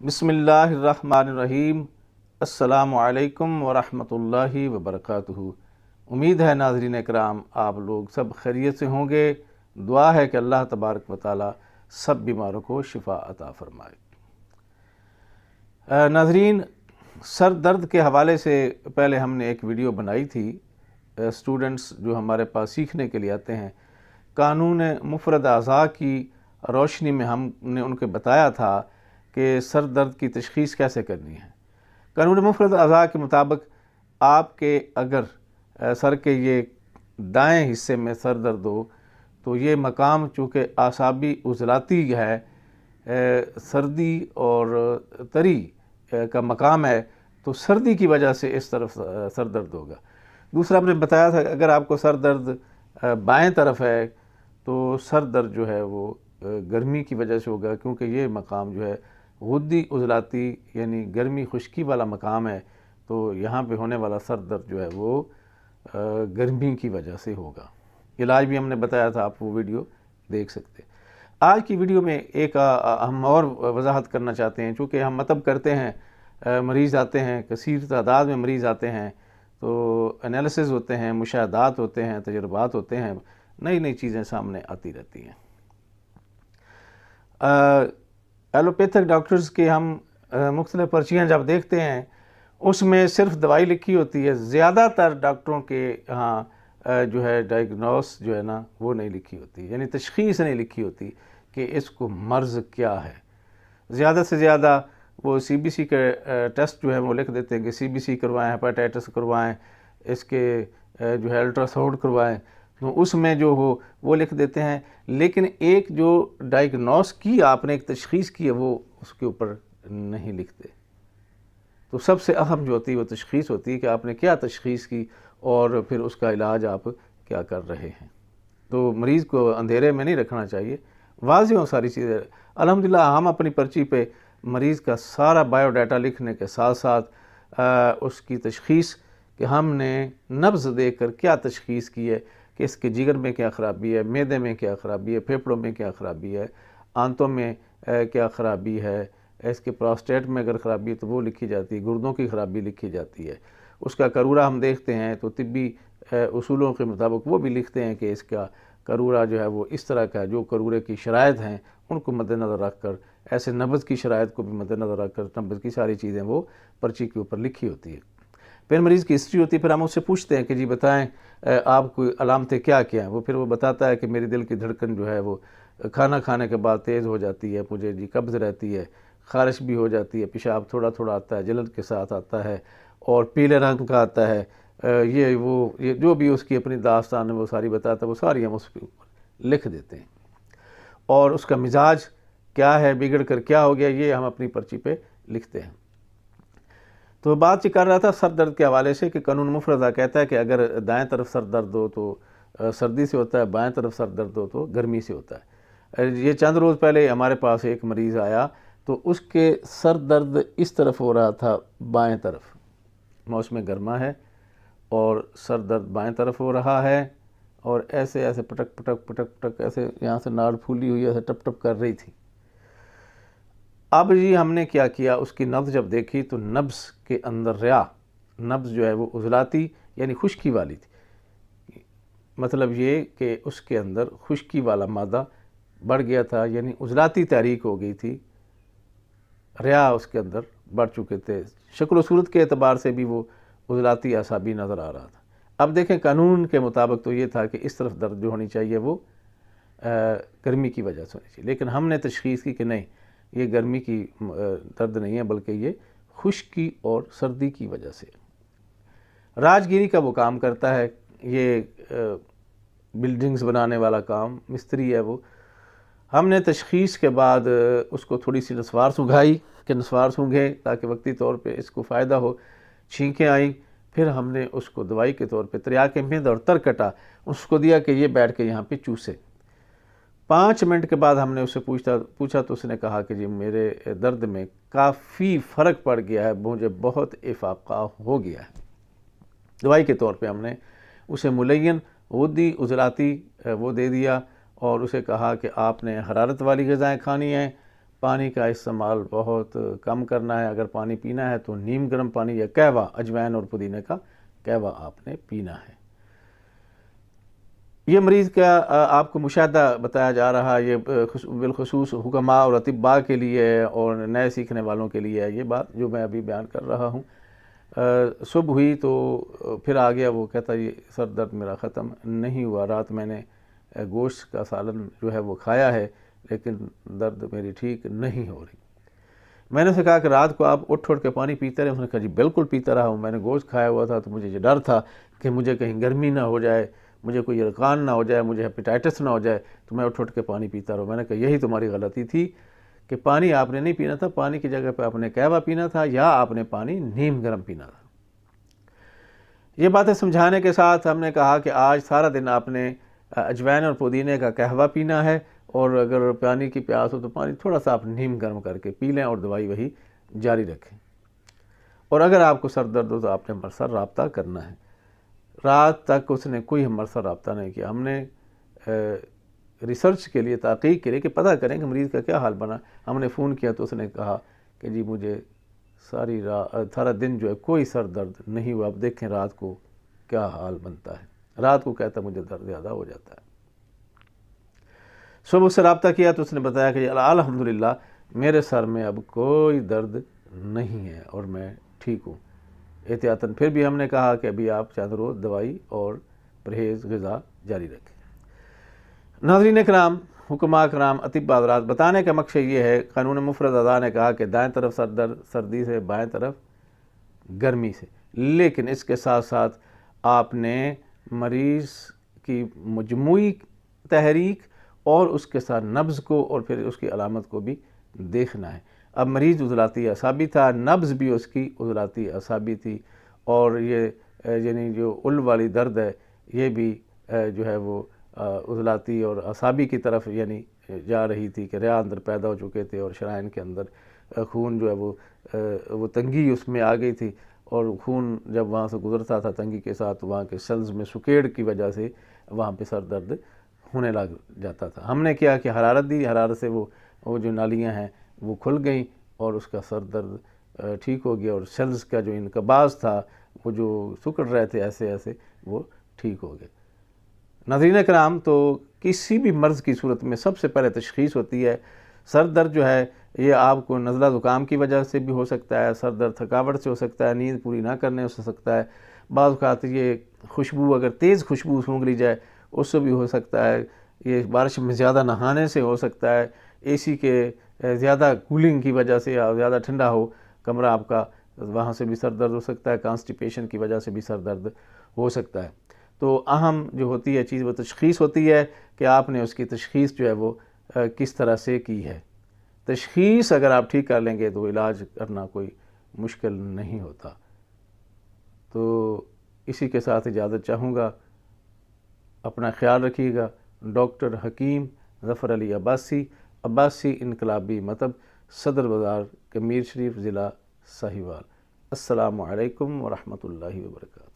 بسم اللہ الرحمن الرحیم۔ السلام علیکم ورحمۃ اللہ وبرکاتہ۔ امید ہے ناظرین اکرام آپ لوگ سب خیریت سے ہوں گے۔ دعا ہے کہ اللہ تبارک و تعالی سب بیماروں کو شفا عطا فرمائے۔ ناظرین، سر درد کے حوالے سے پہلے ہم نے ایک ویڈیو بنائی تھی۔ اسٹوڈنٹس جو ہمارے پاس سیکھنے کے لیے آتے ہیں، قانون مفرد اعضاء کی روشنی میں ہم نے ان کے بتایا تھا۔ کہ سر درد کی تشخیص کیسے کرنی ہے؟ قانون مفرد اعضاء کے مطابق آپ کے اگر سر کے یہ دائیں حصے میں سر درد ہو، تو یہ مقام چونکہ اعصابی عضلاتی ہے سردی اور تری کا مقام ہے، تو سردی کی وجہ سے اس طرف سر درد ہوگا۔ دوسرا ہم نے بتایا تھا اگر آپ کو سر درد بائیں طرف ہے، تو سر درد جو ہے وہ گرمی کی وجہ سے ہوگا، کیونکہ یہ مقام جو ہے غدی عضلاتی یعنی گرمی خشکی والا مقام ہے تو یہاں پہ ہونے والا سر درد جو ہے وہ گرمی کی وجہ سے ہوگا۔ علاج بھی ہم نے بتایا تھا، آپ وہ ویڈیو دیکھ سکتے۔ آج کی ویڈیو میں ایک ہم اور وضاحت کرنا چاہتے ہیں۔ چونکہ ہم مطلب کرتے ہیں مریض آتے ہیں، کثیر تعداد میں مریض آتے ہیں، تو انالیسز ہوتے ہیں، مشاہدات ہوتے ہیں، تجربات ہوتے ہیں۔ نئی نئی چیزیں سامنے آتی رہتی ہیں۔ ایلوپیتھک ڈاکٹرز کے ہم مختلف پرچیاں جب دیکھتے ہیں، اس میں صرف دوائی لکھی ہوتی ہے، زیادہ تر ڈاکٹروں کے ہاں جو ہے ڈائگنوس جو ہے نا، وہ نہیں لکھی ہوتی یعنی تشخیص نہیں لکھی ہوتی کہ اس کو مرض کیا ہے۔ زیادہ سے زیادہ وہ سی بی سی کے ٹیسٹ جو ہے وہ لکھ دیتے ہیں کہ سی بی سی کروائیں، ہیپاٹائٹس کروائیں، اس کے جو ہے الٹرا ساؤنڈ کروائیں۔ تو اس میں جو ہو وہ لکھ دیتے ہیں، لیکن ایک جو ڈائگنوس کی، آپ نے ایک تشخیص کی ہے، وہ اس کے اوپر نہیں لکھتے۔ تو سب سے اہم جو ہوتی ہے، وہ تشخیص ہوتی ہے کہ آپ نے کیا تشخیص کی اور پھر اس کا علاج آپ کیا کر رہے ہیں۔ تو مریض کو اندھیرے میں نہیں رکھنا چاہیے۔ واضح ہوں ساری چیزیں۔ الحمدللہ، ہم اپنی پرچی پہ مریض کا سارا بائیو ڈیٹا لکھنے کے ساتھ ساتھ اس کی تشخیص کہ ہم نے نبض دیکھ کر کیا تشخیص کی ہے۔ کہ اس کے جگر میں کیا خرابی ہے، میدے میں کیا خرابی ہے پھیپڑوں میں کیا خرابی ہے، آنتوں میں کیا خرابی ہے۔ اس کے پراسٹیٹ میں اگر خرابی ہے تو وہ لکھی جاتی ہے، گردوں کی خرابی لکھی جاتی ہے۔ اس کا کرورہ ہم دیکھتے ہیں تو طبی اصولوں کے مطابق وہ بھی لکھتے ہیں کہ اس کا کرورہ جو ہے وہ اس طرح کا جو کرورے کی شرائط ہیں ان کو مد نظر رکھ کر، ایسے نبض کی شرائط کو بھی مد نظر رکھ کر نبض کی ساری چیزیں وہ پرچی کے اوپر لکھی ہوتی ہے پھر مریض کی ہسٹری ہوتی ہے، پھر ہم اس سے پوچھتے ہیں کہ جی بتائیں آپ کو علامتیں کیا کیا ہیں؟ وہ پھر وہ بتاتا ہے کہ میری دل کی دھڑکن جو ہے وہ کھانا کھانے کے بعد تیز ہو جاتی ہے، مجھے جی قبض رہتی ہے، خارش بھی ہو جاتی ہے، پیشاب تھوڑا تھوڑا آتا ہے، جلد کے ساتھ آتا ہے اور پیلے رنگ کا آتا ہے۔ یہ وہ، یہ جو بھی اس کی اپنی داستان ہے، وہ ساری بتاتا ہے، وہ ساری ہم اس کے اوپر لکھ دیتے ہیں۔ اور اس کا مزاج کیا ہے، بگڑ کر کیا ہو گیا، یہ ہم اپنی پرچی پہ لکھتے ہیں۔ تو بات یہ کر رہا تھا سر درد کے حوالے سے کہ قانون مفرضہ کہتا ہے کہ اگر دائیں طرف سر درد ہو تو سردی سے ہوتا ہے، بائیں طرف سر درد ہو تو گرمی سے ہوتا ہے۔ یہ چند روز پہلے ہمارے پاس ایک مریض آیا تو اس کے سر درد اس طرف ہو رہا تھا بائیں طرف۔ موسم گرما ہے اور سر درد بائیں طرف ہو رہا ہے اور ایسے ایسے پٹک پٹک پٹک پٹک ایسے یہاں سے ناڑ پھولی ہوئی ایسے ٹپ ٹپ کر رہی تھی۔ اب جی ہم نے کیا کیا، اس کی نبض جب دیکھی تو نبض کے اندر ریا، نبض جو ہے وہ عضلاتی یعنی خشکی والی تھی۔ مطلب یہ کہ اس کے اندر خشکی والا مادہ بڑھ گیا تھا یعنی عضلاتی تحریک ہو گئی تھی۔ ریا اس کے اندر بڑھ چکے تھے۔ شکل و صورت کے اعتبار سے بھی وہ عضلاتی اعصابی نظر آ رہا تھا۔ اب دیکھیں قانون کے مطابق تو یہ تھا کہ اس طرف درد جو ہونی چاہیے وہ گرمی کی وجہ سے ہونی چاہیے۔ لیکن ہم نے تشخیص کی کہ نہیں یہ گرمی کی درد نہیں ہے، بلکہ یہ خشکی اور سردی کی وجہ سے۔ راجگیری کا وہ کام کرتا ہے، یہ بلڈنگز بنانے والا کام، مستری ہے وہ۔ ہم نے تشخیص کے بعد اس کو تھوڑی سی نسوار سنگھائی کہ نسوار سونگھے تاکہ وقتی طور پہ اس کو فائدہ ہو۔ چھینکیں آئیں، پھر ہم نے اس کو دوائی کے طور پہ تریا کے مند اور تر کٹا۔ اس کو دیا کہ یہ بیٹھ کے یہاں پہ چوسے۔ پانچ منٹ کے بعد ہم نے اسے پوچھتا، پوچھا تو اس نے کہا کہ جی میرے درد میں کافی فرق پڑ گیا ہے، مجھے بہت افاقہ ہو گیا ہے۔ دوائی کے طور پہ ہم نے اسے ملین ودی عضلاتی وہ دے دیا اور اسے کہا کہ آپ نے حرارت والی غذائیں کھانی ہیں۔ پانی کا استعمال بہت کم کرنا ہے، اگر پانی پینا ہے تو نیم گرم پانی یا کہوا اجوین اور پودینے کا کہوا آپ نے پینا ہے۔ یہ مریض کا آپ کو مشاہدہ بتایا جا رہا، یہ بالخصوص حکمہ اور اطباء کے لیے اور نئے سیکھنے والوں کے لیے ہے یہ بات جو میں ابھی بیان کر رہا ہوں۔ صبح ہوئی تو پھر آ گیا، وہ کہتا یہ سر درد میرا ختم نہیں ہوا، رات میں نے گوشت کا سالن جو ہے وہ کھایا ہے، لیکن درد میری ٹھیک نہیں ہو رہی۔ میں نے اسے کہا کہ رات کو آپ اٹھ اٹھ کے پانی پیتے رہے۔ اس نے کہا جی بالکل پیتا رہا ہوں۔ میں نے گوشت کھایا ہوا تھا تو مجھے یہ ڈر تھا کہ مجھے کہیں گرمی نہ ہو جائے۔ مجھے کوئی ارکان نہ ہو جائے، مجھے ہیپیٹائٹس نہ ہو جائے، تو میں اٹھ اٹھ کے پانی پیتا رہا میں نے کہا، یہی تمہاری غلطی تھی کہ پانی آپ نے نہیں پینا تھا، پانی کی جگہ پہ آپ نے کہوا پینا تھا یا آپ نے پانی نیم گرم پینا تھا۔ یہ باتیں سمجھانے کے ساتھ ہم نے کہا کہ آج سارا دن آپ نے اجوین اور پودینے کا قہوہ پینا ہے اور اگر پانی کی پیاس ہو تو پانی تھوڑا سا آپ نیم گرم کر کے پی لیں اور دوائی وہی جاری رکھیں۔ اور اگر آپ کو سر درد ہو تو آپ نے مرسر رابطہ کرنا ہے۔ رات تک اس نے کوئی ہم مرسر رابطہ نہیں کیا۔ ہم نے ریسرچ کے لیے، تحقیق کے لیے کہ پتہ کریں کہ مریض کا کیا حال بنا۔ ہم نے فون کیا تو اس نے کہا کہ جی مجھے ساری رات سارا دن جو ہے کوئی سر درد نہیں ہوا۔ اب دیکھیں رات کو کیا حال بنتا ہے۔ رات کو کہتا مجھے درد زیادہ ہو جاتا ہے۔ صبح اس سے رابطہ کیا تو اس نے بتایا کہ جی، الحمدللہ، میرے سر میں اب کوئی درد نہیں ہے اور میں ٹھیک ہوں۔ احتیاطاً پھر بھی ہم نے کہا کہ ابھی آپ چاند روز دوائی اور پرہیز غذا جاری رکھیں۔ ناظرین کرام حکمہ کرام اطباء حضرات، بتانے کا مقصد یہ ہے، قانون مفرد ادا نے کہا کہ دائیں طرف سردر سردی سے، بائیں طرف گرمی سے۔ لیکن اس کے ساتھ ساتھ آپ نے مریض کی مجموعی تحریک اور اس کے ساتھ نبز کو اور پھر اس کی علامت کو بھی دیکھنا ہے۔ اب مریض عضلاتی اعصابی تھا نبز بھی اس کی عضلاتی اعصابی تھی۔ اور یہ یعنی جو ال والی درد ہے، یہ بھی جو ہے وہ عضلاتی اور اعصابی کی طرف یعنی جا رہی تھی کہ ریا اندر پیدا ہو چکے تھے اور شرائن کے اندر خون جو ہے وہ وہ تنگی اس میں آ گئی تھی۔ اور خون جب وہاں سے گزرتا تھا تنگی کے ساتھ، وہاں کے سلز میں سکیڑ کی وجہ سے وہاں پہ سر درد ہونے لگ جاتا تھا۔ ہم نے کیا کہ حرارت دی، حرارت سے وہ وہ جو نالیاں ہیں وہ کھل گئیں اور اس کا سر درد ٹھیک ہو گیا اور سیلز کا جو انقباز تھا، وہ جو سکڑ رہے تھے ایسے ایسے، وہ ٹھیک ہو گئے۔ ناظرین کرام، تو کسی بھی مرض کی صورت میں سب سے پہلے تشخیص ہوتی ہے، سر درد جو ہے، یہ آپ کو نزلہ زکام کی وجہ سے بھی ہو سکتا ہے، سر درد تھکاوٹ سے ہو سکتا ہے، نیند پوری نہ کرنے سے ہو سکتا ہے۔ بعض اوقات یہ خوشبو، اگر تیز خوشبو سونگ لی جائے، اس سے بھی ہو سکتا ہے، یہ بارش میں زیادہ نہانے سے ہو سکتا ہے۔ اے سی کے زیادہ کولنگ کی وجہ سے یا زیادہ ٹھنڈا ہو کمرہ آپ کا، وہاں سے بھی سر درد ہو سکتا ہے کانسٹیپیشن کی وجہ سے بھی سر درد ہو سکتا ہے۔ تو اہم جو ہوتی ہے چیز، وہ تشخیص ہوتی ہے کہ آپ نے اس کی تشخیص جو ہے وہ کس طرح سے کی ہے۔ تشخیص اگر آپ ٹھیک کر لیں گے تو علاج کرنا کوئی مشکل نہیں ہوتا۔ تو اسی کے ساتھ اجازت چاہوں گا۔ اپنا خیال رکھیے گا۔ ڈاکٹر حکیم ظفر علی عباسی عباسی انقلابی مطب صدر بازار کمیر شریف ضلع ساہیوال۔ السلام علیکم ورحمۃ اللہ وبرکاتہ۔